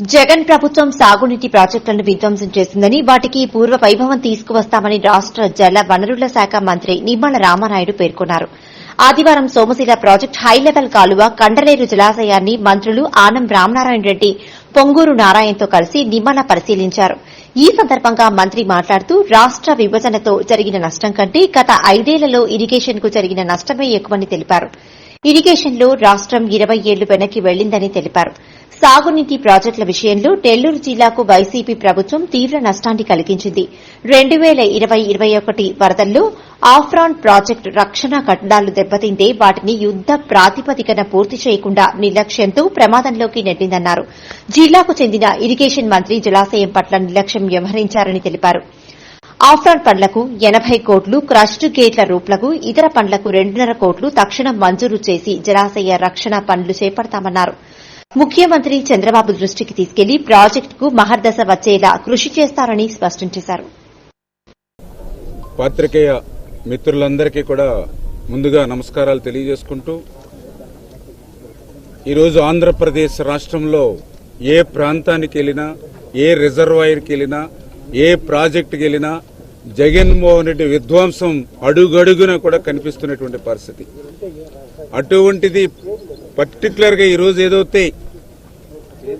జగన్ ప్రభుత్వం సాగునీటి ప్రాజెక్టులను విధ్వంసం చేసిందని వాటికి పూర్వ వైభవం తీసుకువస్తామని రాష్ట జల వనరుల శాఖ మంత్రి నిమ్మల రామానాయుడు పేర్కొన్నారు. ఆదివారం సోమశిల ప్రాజెక్టు హైలెవెల్ కాలువ కండలేరు జలాశయాన్ని మంత్రులు ఆనం రామనారాయణ రెడ్డి పొంగూరు నారాయణతో కలిసి నిమ్మల పరిశీలించారు. ఈ సందర్భంగా మంత్రి మాట్లాడుతూ రాష్ట విభజనతో జరిగిన నష్టం కంటే గత ఐదేళ్ళలో ఇరిగేషన్కు జరిగిన నష్టమే ఎక్కువని తెలిపారు. ఇరిగేషన్లో రాష్టం ఇరవై ఏళ్ళు వెనక్కి వెళ్ళిందని తెలిపారు. సాగునీటి ప్రాజెక్టుల విషయంలో నెల్లూరు జిల్లాకు వైసీపీ ప్రభుత్వం తీవ్ర నష్టాన్ని కలిగించింది. రెండు పేల ఇరవై ఇరవై ఒకటి వరదల్లో ఆఫ్రాన్ ప్రాజెక్టు రక్షణ కట్టడాలు దెబ్బతింటే వాటిని యుద్ద ప్రాతిపదికన పూర్తి చేయకుండా నిర్లక్ష్యంతో ప్రమాదంలోకి నెట్టిందన్నారు. జిల్లాకు చెందిన ఇరిగేషన్ మంత్రి జలాశయం పట్ల నిర్లక్ష్యం వ్యవహరించారని తెలిపారు. ఆఫ్రాన్ పండ్లకు ఎనబై కోట్లు క్రష్డ్ గేట్ల రూప్లకు ఇతర పండ్లకు రెండున్నర కోట్లు తక్షణం మంజూరు చేసి జలాశయ రక్షణ పనులు చేపడతామన్నారు. ముఖ్యమంత్రి చంద్రబాబు దృష్టికి తీసుకెళ్ళి ప్రాజెక్టుకు మహర్దశ వచ్చేలా కృషి చేస్తారని స్పష్టం చేశారు. పాత్రికేయ మిత్రులందరికీ కూడా ముందుగా నమస్కారాలు తెలియజేసుకుంటూ ఈరోజు ఆంధ్రప్రదేశ్ రాష్ట్రంలో ఏ ప్రాంతానికి వెళ్ళినా ఏ రిజర్వాయర్కి వెళ్ళినా ఏ ప్రాజెక్టుకి వెళ్ళినా జగన్మోహన్ రెడ్డి విధ్వంసం అడుగడుగున కూడా కనిపిస్తున్నటువంటి పరిస్థితి. అటువంటిది పర్టికులర్గా ఈరోజు ఏదైతే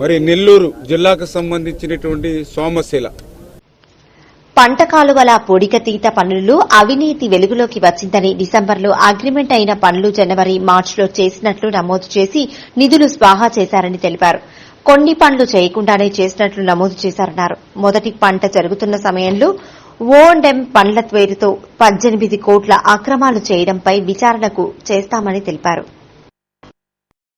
మరి నెల్లూరు జిల్లాకు సంబంధించినటువంటి సోమశిల. పంట కాలువల పొడికతీత పనులు అవినీతి వెలుగులోకి వచ్చిందని డిసెంబర్లో అగ్రిమెంట్ అయిన పనులు జనవరి మార్చిలో చేసినట్లు నమోదు చేసి నిధులు స్వాహా చేశారని తెలిపారు. కొన్ని పనులు చేయకుండానే చేసినట్లు నమోదు చేశారన్నారు. మొదటి పంట జరుగుతున్న సమయంలో ఓఎండ్ఎం పండ్ల పేరుతో పద్దెనిమిది కోట్ల అక్రమాలు చేయడంపై విచారణకు చేస్తామని తెలిపారు.